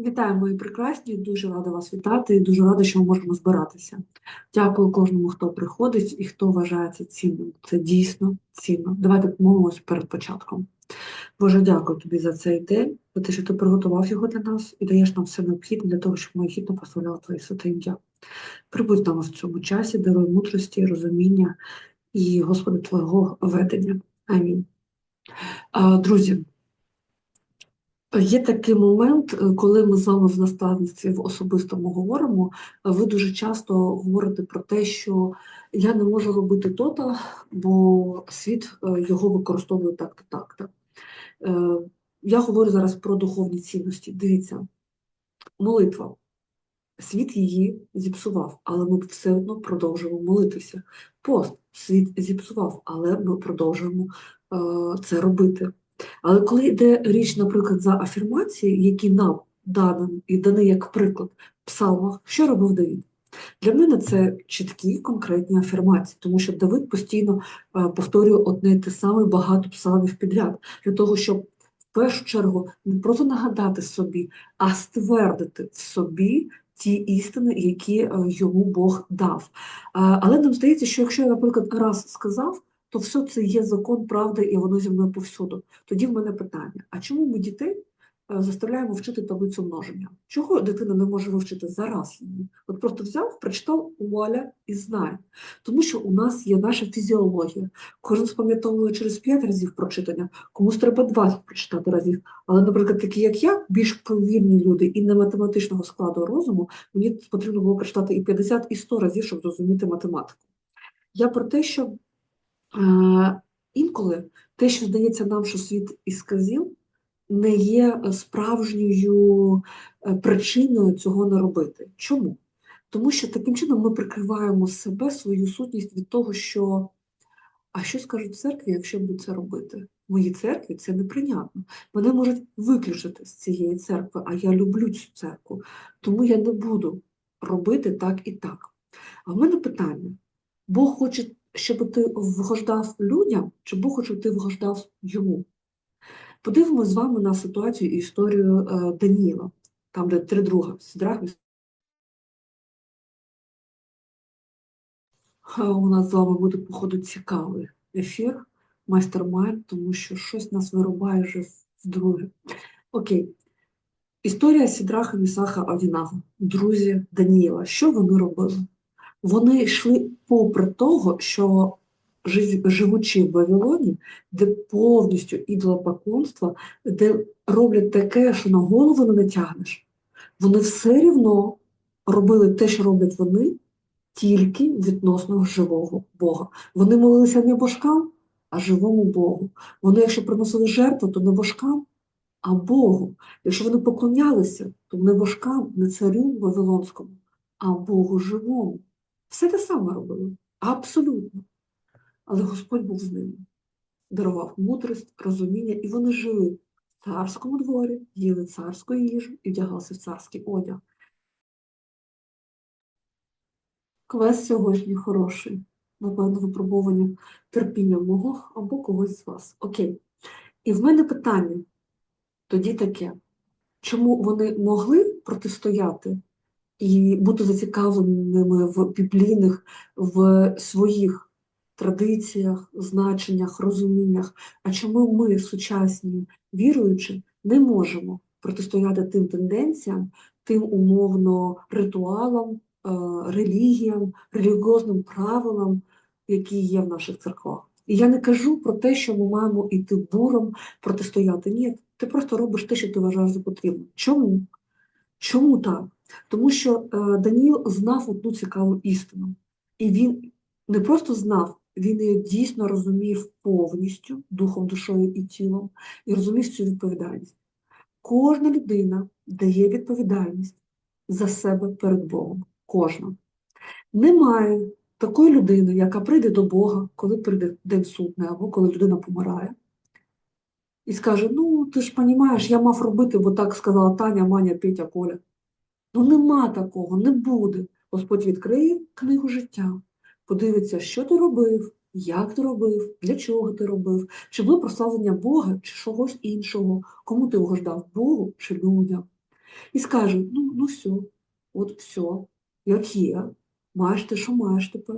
Вітаю, мої прекрасні. Дуже рада вас вітати і дуже рада, що ми можемо збиратися. Дякую кожному, хто приходить і хто вважає це цінним. Це дійсно цінно. Давайте помолимось перед початком. Боже, дякую тобі за цей день, за те, що ти приготував його для нас і даєш нам все необхідне для того, щоб ми гідно прославляли Твоє святе ім'я. Прибудь нам в цьому часі, даруй мудрості, розуміння і, Господи, Твого ведення. Амінь. Друзі, Є такий момент, е, коли ми з вами в наставництві в особистому говоримо, е, ви дуже часто говорите про те, що я не можу робити то-то, бо світ е, його використовує так-то, так-то. Я говорю зараз про духовні цінності. Дивіться, молитва. Світ її зіпсував, але ми все одно продовжуємо молитися. Пост світ зіпсував, але ми продовжуємо це робити. Але коли йде річ, наприклад, за афірмації, які нам дані і дані як приклад в псалмах, що робив Давід? Для мене це чіткі конкретні афірмації, тому що Давид постійно е, повторює одне і те саме багато псалмів підряд, для того, щоб в першу чергу не просто нагадати собі, а ствердити в собі ті істини, які е, йому Бог дав. Але нам здається, що якщо я, наприклад, раз сказав, то все це є закон правди, і воно зі мною повсюду. Тоді в мене питання: а чому ми дітей е, заставляємо вчити таблицю множення? Чого дитина не може вивчити зараз? От просто взяв, прочитав вуаля і знає. Тому що у нас є наша фізіологія. Кожен спам'ятовує через 5 разів прочитання, комусь треба 20 прочитати разів. Але, наприклад, такі, як я, більш повільні люди і не математичного складу розуму, мені потрібно було прочитати і 50, і 100 разів, щоб зрозуміти математику. Я про те, що Інколи те, що здається нам, що світ із сказів, не є справжньою е, причиною цього не робити. Чому? Тому що таким чином ми прикриваємо себе, свою сутність від того, що а що скажуть церкві, якщо буду це робити? В моїй церкві це неприйнятно. Мене можуть виключити з цієї церкви, а я люблю цю церкву, тому я не буду робити так і так. А в мене питання: Бог хоче щоб ти вгождав людям, чи Бог хоче, щоб ти вгождав йому. Подивимося з вами на ситуацію і історію е, Даніїла, там, де три друга Сідрах. У нас з вами буде, походу, цікавий ефір, майстер-майнд, тому що щось нас вирубає вже вдруге. Окей. Історія Сідраха Місаха Авінага, друзі Даніїла. Що вони робили? Вони йшли попри того, що живучи в Вавилоні, де повністю ідолопоклонство, де роблять таке, що на голову не натягнеш, вони все рівно робили те, що роблять вони, тільки відносно живого Бога. Вони молилися не божкам, а живому Богу. Вони, якщо приносили жертву, то не божкам, а Богу. Якщо вони поклонялися, то не божкам, не царю Вавилонському, а Богу живому. Все те саме робили. Абсолютно. Але Господь був з ними, дарував мудрість, розуміння, і вони жили в царському дворі, їли царську їжу і вдягалися в царський одяг. Квест сьогодні хороший, напевно, випробування терпіння мого або когось з вас. Окей. І в мене питання тоді таке, чому вони могли протистояти і бути зацікавленими в біблійних, в своїх традиціях, значеннях, розуміннях. А чому ми, сучасні віруючі, не можемо протистояти тим тенденціям, тим умовно ритуалам, е, релігіям, релігіозним правилам, які є в наших церквах? І я не кажу про те, що ми маємо йти буром, протистояти. Ні, ти просто робиш те, що ти вважаєш за потрібне. Чому? Чому так? Тому що е, Даніл знав одну цікаву істину. І він не просто знав, він її дійсно розумів повністю духом, душою і тілом, і розумів цю відповідальність. Кожна людина дає відповідальність за себе перед Богом. Кожна. Немає такої людини, яка прийде до Бога, коли прийде день судний, або коли людина помирає, і скаже: Ну, ти ж розумієш, я мав робити, бо так сказала Таня, Маня, Петя, Коля. Ну нема такого, не буде. Господь відкриє книгу життя, подивиться, що ти робив, як ти робив, для чого ти робив, чи було прославлення Бога, чи чогось іншого, кому ти угождав Богу чи людям. і скаже: ну, ну все, от все, як є, маєш ти, що маєш тепер.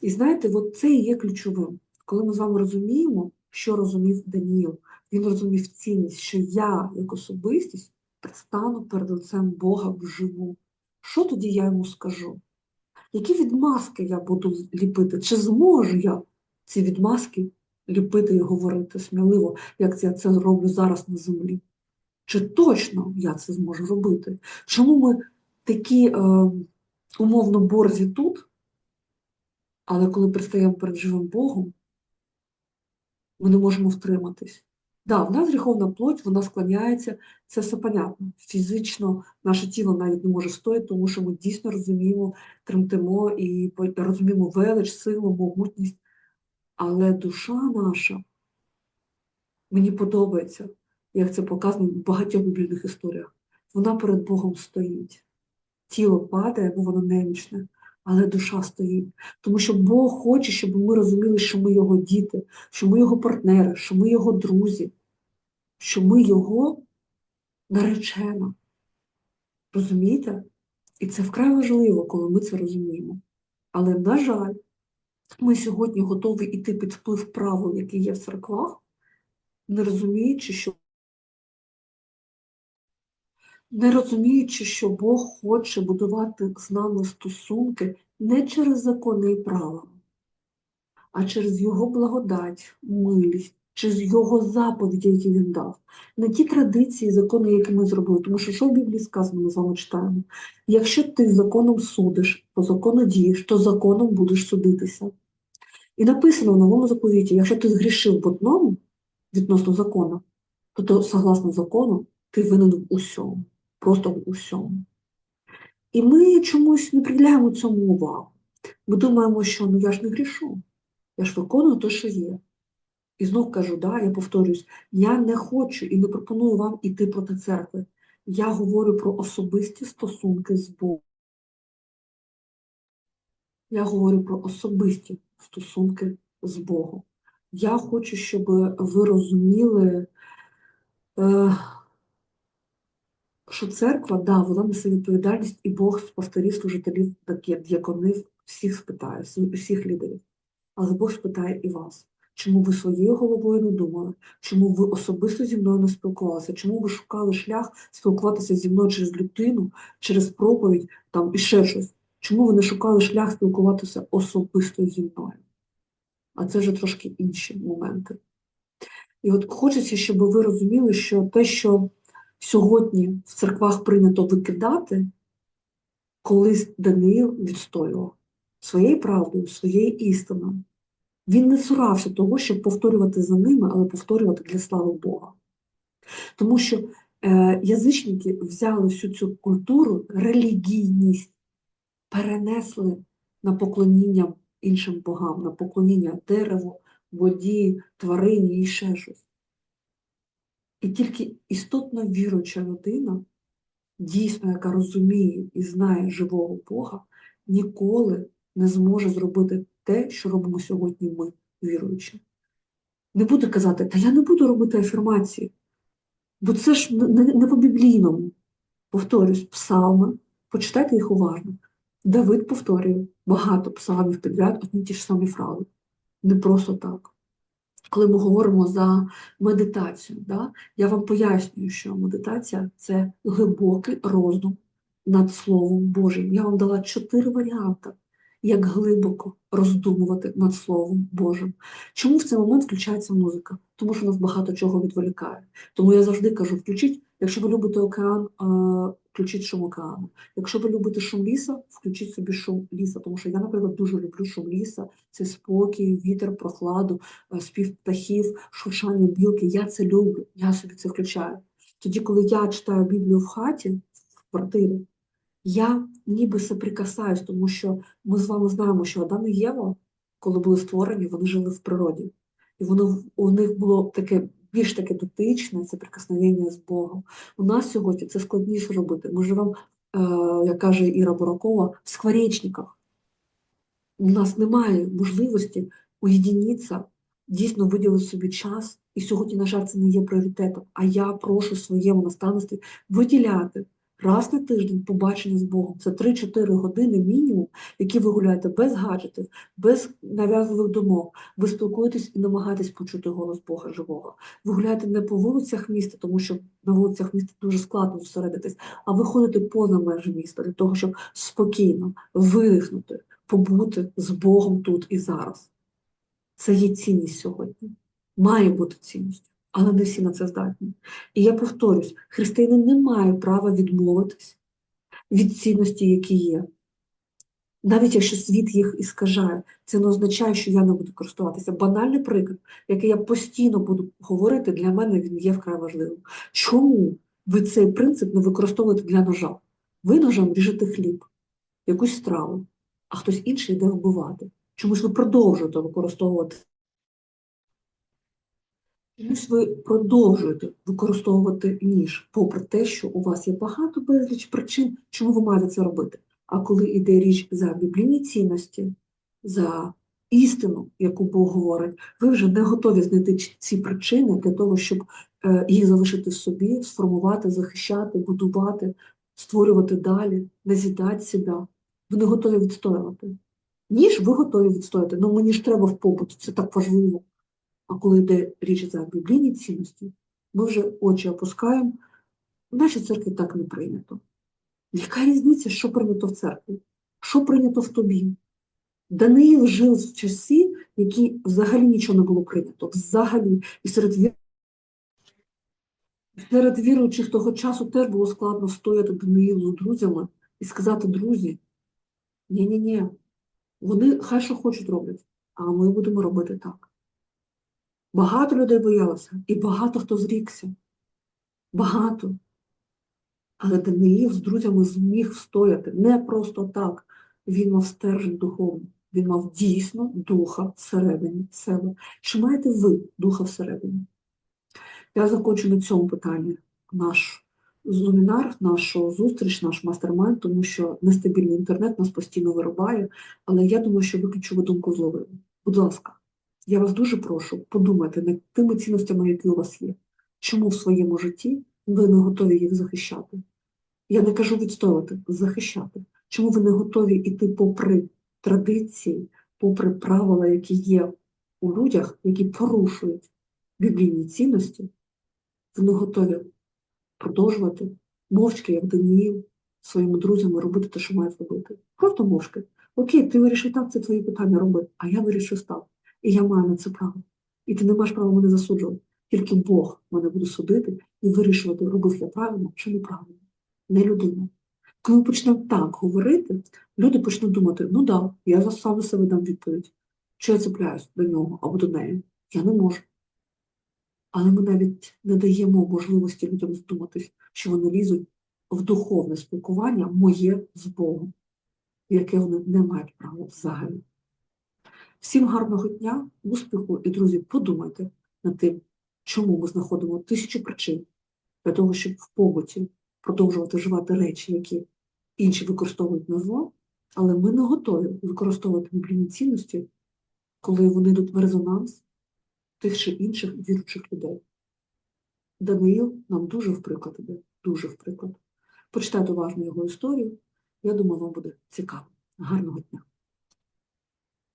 І знаєте, от це і є ключовим. Коли ми з вами розуміємо, що розумів Даніїл, він розумів цінність, що я, як особистість, предстану перед лицем Бога вживу. Що тоді я йому скажу? Які відмазки я буду ліпити? Чи зможу я ці відмазки ліпити і говорити сміливо, як я це роблю зараз на землі? Чи точно я це зможу робити? Чому ми такі е, умовно борзі тут, але коли пристаємо перед живим Богом, ми не можемо втриматись? Да, в нас гріховна плоть, вона склоняється, це все понятно. Фізично наше тіло навіть не може стояти, тому що ми дійсно розуміємо, тремтимо і розуміємо велич, силу, могутність. Але душа наша, мені подобається, як це показано в багатьох біблійних історіях. Вона перед Богом стоїть. Тіло падає, бо воно немічне, але душа стоїть. Тому що Бог хоче, щоб ми розуміли, що ми його діти, що ми його партнери, що ми його друзі, що ми його наречена. Розумієте? І це вкрай важливо, коли ми це розуміємо. Але, на жаль, ми сьогодні готові йти під вплив правил, які є в церквах, не розуміючи, що не розуміючи, що Бог хоче будувати з нами стосунки не через закони і правила, а через Його благодать, милість, через Його заповіді, які Він дав. Не ті традиції, закони, які ми зробили. Тому що що в Біблії сказано, ми з вами читаємо. Якщо ти законом судиш, по закону дієш, то законом будеш судитися. І написано в новому заповіті, якщо ти згрішив в одному відносно закону, то, то согласно закону, ти винен в усьому, просто в усьому. І ми чомусь не приділяємо цьому увагу. Ми думаємо, що ну я ж не грішу, я ж виконую те, що є. І знов кажу, да, я повторюсь, я не хочу і не пропоную вам іти проти церкви. Я говорю про особисті стосунки з Богом. Я говорю про особисті стосунки з Богом. Я хочу, щоб ви розуміли, е, що церква, да, вона несе відповідальність, і Бог з пастирів, служителів, такі діаконів, всіх спитає, всі- всіх лідерів. Але Бог спитає і вас. Чому ви своєю головою не думали? Чому ви особисто зі мною не спілкувалися? Чому ви шукали шлях спілкуватися зі мною через людину, через проповідь там і ще щось? Чому ви не шукали шлях спілкуватися особисто зі мною? А це вже трошки інші моменти. І от хочеться, щоб ви розуміли, що те, що сьогодні в церквах прийнято викидати, колись Даниїл відстоював своєю правдою, своєю істиною. Він не цурався того, щоб повторювати за ними, але повторювати для слави Бога. Тому що е, язичники взяли всю цю культуру, релігійність, перенесли на поклоніння іншим богам, на поклоніння дереву, воді, тварині і ще щось. І тільки істотно віруюча людина, дійсно, яка розуміє і знає живого Бога, ніколи не зможе зробити те, що робимо сьогодні ми, віруючі. Не буде казати, та я не буду робити афірмації, бо це ж не, не, по-біблійному. Повторюсь, псалми, почитайте їх уважно. Давид повторює багато псалмів підряд, одні ті ж самі фрази. Не просто так. Коли ми говоримо за медитацію, да, я вам пояснюю, що медитація це глибокий роздум над Словом Божим. Я вам дала чотири варіанти, як глибоко роздумувати над Словом Божим. Чому в цей момент включається музика? Тому що нас багато чого відволікає. Тому я завжди кажу: включіть, якщо ви любите океан, е, включіть шум океану. Якщо ви любите шум ліса, включіть собі шум ліса. Тому що я, наприклад, дуже люблю шум ліса, це спокій, вітер, прохладу, е, спів птахів, шуршання білки. Я це люблю, я собі це включаю. Тоді, коли я читаю Біблію в хаті, в квартирі, я ніби соприкасаюсь, тому що ми з вами знаємо, що Адам і Єва, коли були створені, вони жили в природі. І воно, у них було таке більш таке дотичне, це прикосновення з Богом. У нас сьогодні це складніше робити. Ми живемо, е, як каже Іра Буракова, в скворечниках. У нас немає можливості уєдинитися дійсно виділити собі час, і сьогодні, на жаль, це не є пріоритетом. А я прошу своєму наставництві виділяти раз на тиждень побачення з Богом. Це 3-4 години мінімум, які ви гуляєте без гаджетів, без нав'язливих думок. Ви спілкуєтесь і намагаєтесь почути голос Бога живого. Ви гуляєте не по вулицях міста, тому що на вулицях міста дуже складно зосередитись, а ви ходите поза межі міста для того, щоб спокійно видихнути, побути з Богом тут і зараз. Це є цінність сьогодні. Має бути цінністю, але не всі на це здатні. І я повторюсь, християнин не має права відмовитись від цінності, які є. Навіть якщо світ їх іскажає, це не означає, що я не буду користуватися. Банальний приклад, який я постійно буду говорити, для мене він є вкрай важливим. Чому ви цей принцип не використовуєте для ножа? Ви ножем ріжете хліб, якусь страву, а хтось інший йде вбивати. Чомусь ви продовжуєте використовувати. Чомусь ви продовжуєте використовувати ніж, попри те, що у вас є багато безліч причин, чому ви маєте це робити. А коли йде річ за біблійні цінності, за істину, яку Бог говорить, ви вже не готові знайти ці причини для того, щоб е, їх залишити в собі, сформувати, захищати, будувати, створювати далі, назідати себе. Ви не готові відстоювати. Ніж ви готові відстояти, ну мені ж треба в побут, це так важливо. А коли йде річ за біблійні цінності, ми вже очі опускаємо. В нашій церкві так не прийнято. Яка різниця, що прийнято в церкві? Що прийнято в тобі? Даниїл жив в часі, які взагалі нічого не було прийнято. Взагалі. І серед, ві- серед віруючих того часу теж було складно стояти Даниїлу з друзями і сказати, друзі, ні-ні-ні, вони хай що хочуть роблять, а ми будемо робити так. Багато людей боялося, і багато хто зрікся. Багато. Але Даниїл з друзями зміг встояти не просто так. Він мав стержень духовний, він мав дійсно духа всередині себе. Чи маєте ви духа всередині? Я закінчу на цьому питанні наш зумінар, нашу зустріч, наш мастер-майнд, тому що нестабільний інтернет нас постійно вирубає, але я думаю, що ви ключову думку зловили. Будь ласка, я вас дуже прошу, подумайте над тими цінностями, які у вас є. Чому в своєму житті ви не готові їх захищати? Я не кажу відстоювати, захищати. Чому ви не готові йти попри традиції, попри правила, які є у людях, які порушують біблійні цінності, ви не готові продовжувати мовчки, як Даніїл, своїми друзями робити те, що мають робити. Просто мовчки. Окей, ти вирішив так, це твої питання роби, а я вирішив так. І я маю на це право. І ти не маєш права мене засуджувати. Тільки Бог мене буде судити і вирішувати, робив я правильно чи неправильно. Не людина. Коли ми почнемо так говорити, люди почнуть думати, ну да, я за сам себе дам відповідь. Чи я цепляюсь до нього або до неї? Я не можу. Але ми навіть не даємо можливості людям задуматись, що вони лізуть в духовне спілкування моє з Богом, яке вони не мають права взагалі. Всім гарного дня, успіху і, друзі, подумайте над тим, чому ми знаходимо тисячу причин для того, щоб в побуті продовжувати вживати речі, які інші використовують на зло, але ми не готові використовувати біблійні цінності, коли вони йдуть в резонанс тих чи інших віруючих людей. Даниїл нам дуже в приклад іде, дуже в приклад. Почитайте уважно його історію. Я думаю, вам буде цікаво. Гарного дня!